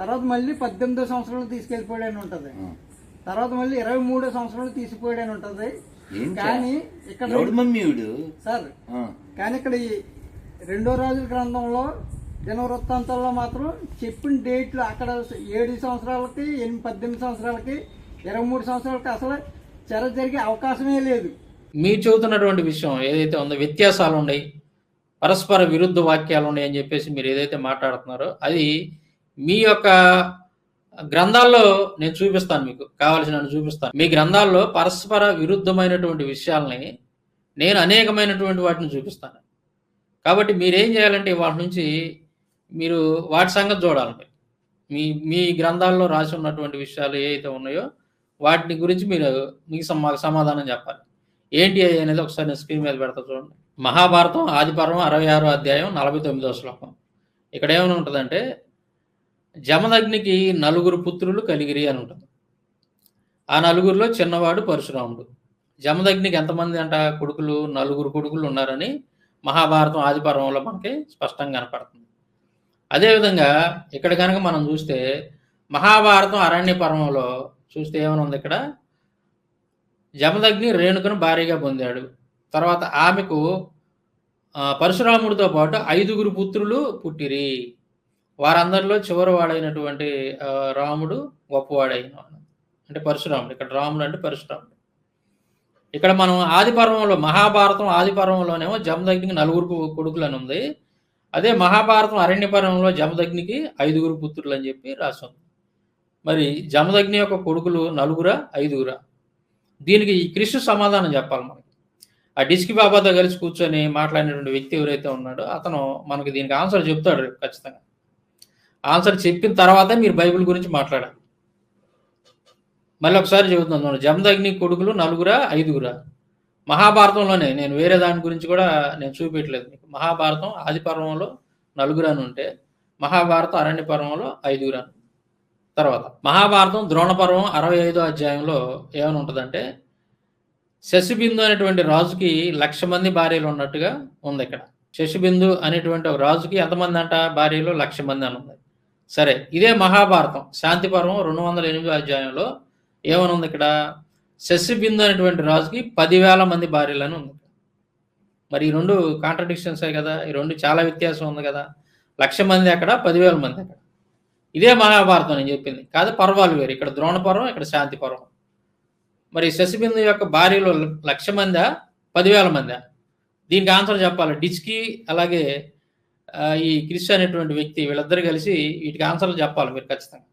తర్వాత మళ్ళీ పద్దెనిమిదో సంవత్సరంలో తీసుకెళ్ళిపోయాడని ఉంటది. తర్వాత మళ్ళీ ఇరవై మూడో సంవత్సరంలో తీసుకుపోయాడని ఉంటది కానీ ఇక్కడ సార్. కానీ ఇక్కడ ఈ రెండో రాజుల గ్రంథంలో దినవృత్తాంతాల్లో మాత్రం చెప్పిన డేట్లు అక్కడ ఏడు సంవత్సరాలకి ఎనిమిది పద్దెనిమిది సంవత్సరాలకి ఇరవై మూడు సంవత్సరాలకి అసలు చెర జరిగే అవకాశమే లేదు మీరు చెబుతున్నటువంటి విషయం ఏదైతే ఉందో వ్యత్యాసాలు ఉన్నాయి పరస్పర విరుద్ధ వాక్యాలు ఉన్నాయి అని చెప్పేసి మీరు ఏదైతే మాట్లాడుతున్నారో అది మీ యొక్క గ్రంథాల్లో నేను చూపిస్తాను మీకు కావలసిన చూపిస్తాను. మీ గ్రంథాల్లో పరస్పర విరుద్ధమైనటువంటి విషయాల్ని నేను అనేకమైనటువంటి వాటిని చూపిస్తాను. కాబట్టి మీరేం చేయాలంటే వాటి నుంచి మీరు వాటి సంగతి చూడాలి మీ మీ గ్రంథాల్లో రాసి ఉన్నటువంటి విషయాలు ఏవైతే ఉన్నాయో వాటిని గురించి మీరు మీకు మాకు సమాధానం చెప్పాలి. ఏంటి అనేది ఒకసారి నేను స్క్రీన్ మీద పెడతా చూడండి. మహాభారతం ఆదిపర్వం అరవై ఆరో అధ్యాయం నలభై తొమ్మిదో శ్లోకం. ఇక్కడ ఏమైనా ఉంటుందంటే జమదగ్నికి నలుగురు పుత్రులు కలిగిరి అని ఉంటుంది. ఆ నలుగురిలో చిన్నవాడు పరశురాముడు. జమదగ్నికి ఎంతమంది అంట? కొడుకులు నలుగురు కొడుకులు ఉన్నారని మహాభారతం ఆదిపర్వంలో మనకి స్పష్టంగా కనపడుతుంది. అదేవిధంగా ఇక్కడ కనుక మనం చూస్తే మహాభారతం అరణ్య పర్వంలో చూస్తే ఏమైనా ఉంది ఇక్కడ? జమదగ్ని రేణుకను భారీగా పొందాడు. తర్వాత ఆమెకు పరశురాముడితో పాటు ఐదుగురు పుత్రులు పుట్టిరి. వారందరిలో చివరి వాడైనటువంటి రాముడు గొప్పవాడైన అంటే పరశురాముడు. ఇక్కడ రాముడు అంటే పరశురాముడు. ఇక్కడ మనం ఆది పర్వంలో మహాభారతం ఆది పర్వంలోనేమో జమదగ్నికి నలుగురు కొడుకులు అని ఉంది అదే మహాభారతం అరణ్య పర్వంలో జమదగ్నికి ఐదుగురు పుత్రులు అని చెప్పి రాసి ఉంది మరి జమదగ్ని యొక్క కొడుకులు నలుగురా ఐదుగురా? దీనికి క్రిష్ సమాధానం చెప్పాలి మనకి. ఆ డిస్కి బాబాతో కలిసి కూర్చొని మాట్లాడినటువంటి వ్యక్తి ఎవరైతే ఉన్నాడో అతను మనకి దీనికి ఆన్సర్ చెప్తాడు ఖచ్చితంగా. ఆన్సర్ చెప్పిన తర్వాత మీరు బైబిల్ గురించి మాట్లాడాలి. మళ్ళీ ఒకసారి చెబుతున్నాను జమదగ్ని కొడుకులు నలుగురా ఐదుగురా? మహాభారతంలోనే నేను వేరే దాని గురించి కూడా నేను చూపించలేదు మీకు మహాభారతం ఆది పర్వంలో నలుగురు ఉంటే మహాభారతం అరణ్య పర్వంలో ఐదుగురాను. అని తర్వాత మహాభారతం ద్రోణ పర్వం అరవై ఐదో అధ్యాయంలో ఏమని ఉంటుందంటే శశిబిందు అనేటువంటి రాజుకి లక్ష మంది భార్యలు ఉన్నట్టుగా ఉంది ఇక్కడ. శశిబిందు అనేటువంటి ఒక రాజుకి ఎంతమంది అంట? భార్యలు లక్ష మంది అని ఉంది. సరే ఇదే మహాభారతం. శాంతి పర్వం రెండు వందల ఎనిమిదో అధ్యాయంలో ఏమని ఉంది ఇక్కడ? శశిబిందు అనేటువంటి రాజుకి పదివేల మంది భార్యలను అని ఉంది. మరి ఈ రెండు కాంట్రడిక్షన్సే కదా? ఈ రెండు చాలా వ్యత్యాసం ఉంది కదా? లక్ష మంది అక్కడ పదివేల మంది అక్కడ. ఇదే మహాభారతం నేను చెప్పింది. కాదు పర్వాలు వేరు. ఇక్కడ ద్రోణ పర్వం ఇక్కడ శాంతి పర్వం. మరి శశిబిందు యొక్క భార్యలు లక్ష మందా? పదివేల మందా? దీనికి ఆన్సర్ చెప్పాలి. డిచ్కి అలాగే ఈ క్రిష్ అనేటువంటి వ్యక్తి వీళ్ళిద్దరు కలిసి వీటికి ఆన్సర్లు చెప్పాలి మీరు ఖచ్చితంగా.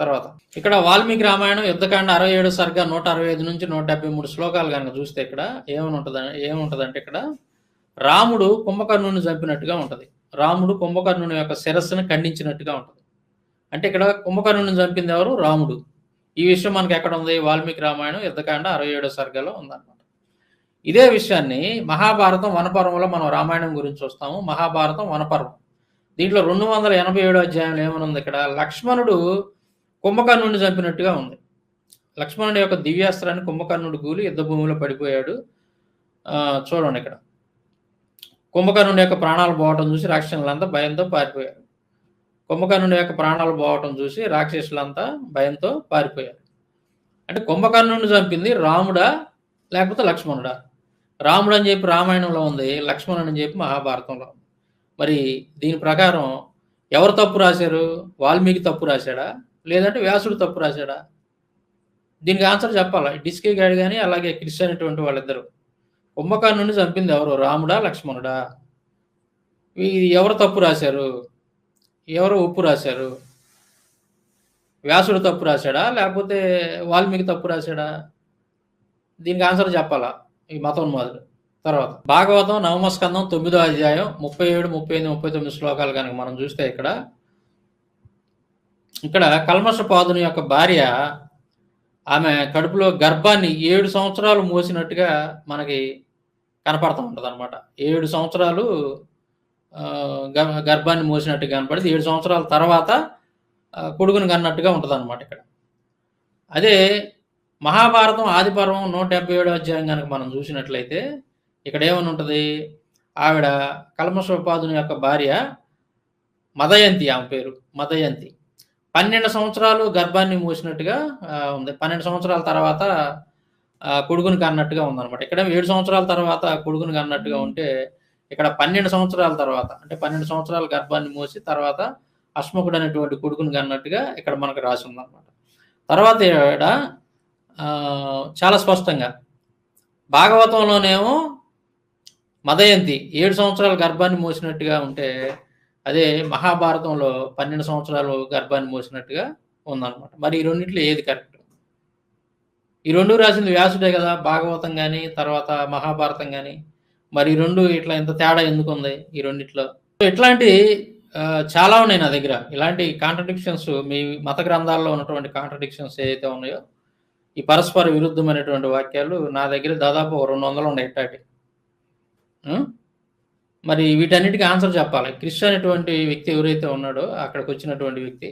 తర్వాత ఇక్కడ వాల్మీకి రామాయణం యుద్ధకాండ అరవై ఏడు సరిగ్గా నూట అరవై ఐదు నుంచి నూట డెబ్బై మూడు శ్లోకాలు కనుక చూస్తే ఇక్కడ ఏమని ఉంటుంది ఏముంటుందంటే ఇక్కడ రాముడు కుంభకర్ణుని చంపినట్టుగా ఉంటుంది. రాముడు కుంభకర్ణుని యొక్క శిరస్సును ఖండించినట్టుగా ఉంటుంది. అంటే ఇక్కడ కుంభకర్ణుని చంపింది ఎవరు? రాముడు. ఈ విషయం మనకి ఎక్కడ ఉంది? వాల్మీకి రామాయణం యుద్ధకాండ అరవై ఏడో సర్గలో ఉందన్నమాట. ఇదే విషయాన్ని మహాభారతం వనపర్వంలో మనం రామాయణం గురించి చూస్తాము. మహాభారతం వనపర్వం. దీంట్లో రెండు వందల ఎనభై ఏడో అధ్యాయంలో ఏమనుంది ఉంది ఇక్కడ? లక్ష్మణుడు కుంభకర్ణుడిని చంపినట్టుగా ఉంది. లక్ష్మణుడి యొక్క దివ్యాస్త్రాన్ని కుంభకర్ణుడు కూలి యుద్ధ భూమిలో పడిపోయాడు. చూడండి ఇక్కడ. కుంభకర్ణుడి యొక్క ప్రాణాలు పోవటం చూసి రాక్షసులంతా భయంతో పారిపోయారు. కుంభకర్ణుడి యొక్క ప్రాణాలు పోవటం చూసి రాక్షసులంతా భయంతో పారిపోయారు. అంటే కుంభకర్ణుడిని చంపింది రాముడా లేకపోతే లక్ష్మణుడా? రాముడు అని చెప్పి రామాయణంలో ఉంది లక్ష్మణుడు అని చెప్పి మహాభారతంలో ఉంది. మరి దీని ప్రకారం ఎవరు తప్పు రాశారు? వాల్మీకి తప్పు రాశాడా? లేదంటే వ్యాసుడు తప్పు రాశాడా? దీనికి ఆన్సర్ చెప్పాలా? డిస్కే గైడ్ కానీ అలాగే క్రిస్టియన్ అనేటువంటి వాళ్ళిద్దరు. కుంభకర్ణుని చంపింది ఎవరు? రాముడా లక్ష్మణుడా? ఇది ఎవరు తప్పు రాశారు? ఎవరు ఉప్పు రాశారు? వ్యాసుడు తప్పు రాశాడా? లేకపోతే వాల్మీకి తప్పు రాశాడా? దీనికి ఆన్సర్ చెప్పాలా? ఈ మతోన్మాదులు. తర్వాత భాగవతం నవమస్కందం తొమ్మిదో అధ్యాయం ముప్పై ఏడు ముప్పై ఎనిమిది ముప్పై తొమ్మిది శ్లోకాలు కనుక మనం చూస్తే ఇక్కడ ఇక్కడ కల్మషపాదుని యొక్క భార్య ఆమె కడుపులో గర్భాన్ని ఏడు సంవత్సరాలు మోసినట్టుగా మనకి కనపడతా ఉంటుంది అనమాట ఏడు సంవత్సరాలు గర్భాన్ని మోసినట్టుగా కనపడింది ఏడు సంవత్సరాల తర్వాత కొడుకుని కన్నట్టుగా ఉంటుంది అనమాట ఇక్కడ. అదే మహాభారతం ఆదిపర్వం నూట డెబ్బై ఏడో అధ్యాయం కనుక మనం చూసినట్లయితే ఇక్కడ ఏమని ఉంటుంది ఆవిడ కల్మషోపాదుని యొక్క భార్య మదయంతి ఆమె పేరు మదయంతి. పన్నెండు సంవత్సరాలు గర్భాన్ని మూసినట్టుగా ఉంది. పన్నెండు సంవత్సరాల తర్వాత కొడుకుని కన్నట్టుగా ఉందన్నమాట. ఇక్కడ ఏడు సంవత్సరాల తర్వాత కొడుకుని కన్నట్టుగా ఉంటే ఇక్కడ పన్నెండు సంవత్సరాల తర్వాత అంటే పన్నెండు సంవత్సరాల గర్భాన్ని మూసి తర్వాత అశ్మకుడు అనేటువంటి కొడుకుని కన్నట్టుగా ఇక్కడ మనకు రాసి ఉందన్నమాట. తర్వాత ఆ, చాలా స్పష్టంగా. భాగవతంలోనేమో మదయంతి ఏడు సంవత్సరాల గర్భాన్ని మోసినట్టుగా ఉంటే అదే మహాభారతంలో పన్నెండు సంవత్సరాలు గర్భాన్ని మోసినట్టుగా ఉందన్నమాట. మరి ఈ రెండింటిలో ఏది కరెక్ట్? ఈ రెండు రాసింది వ్యాసుడే కదా భాగవతం కానీ తర్వాత మహాభారతం కానీ మరి ఈ రెండు ఇట్లా ఇంత తేడా ఎందుకు ఉంది ఈ రెండిట్లో? సో ఇట్లాంటి చాలా ఉన్నాయి నా దగ్గర. ఇలాంటి కాంట్రడిక్షన్స్ మీ మత గ్రంథాల్లో ఉన్నటువంటి కాంట్రడిక్షన్స్ ఏదైతే ఉన్నాయో ఈ పరస్పర విరుద్ధమైనటువంటి వాక్యాలు నా దగ్గర దాదాపు రెండు వందలు ఉన్నాయి ఎట్టాటి మరి వీటన్నిటికీ ఆన్సర్ చెప్పాలి. క్రిష్ అనేటువంటి వ్యక్తి ఎవరైతే ఉన్నాడో అక్కడికి వచ్చినటువంటి వ్యక్తి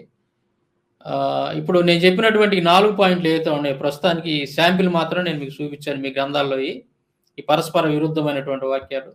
ఇప్పుడు నేను చెప్పినటువంటి నాలుగు పాయింట్లు ఏవైతే ఉన్నాయో ప్రస్తుతానికి శాంపిల్ మాత్రం నేను మీకు చూపించాను మీ గ్రంథాల్లో ఈ పరస్పర విరుద్ధమైనటువంటి వాక్యాలు.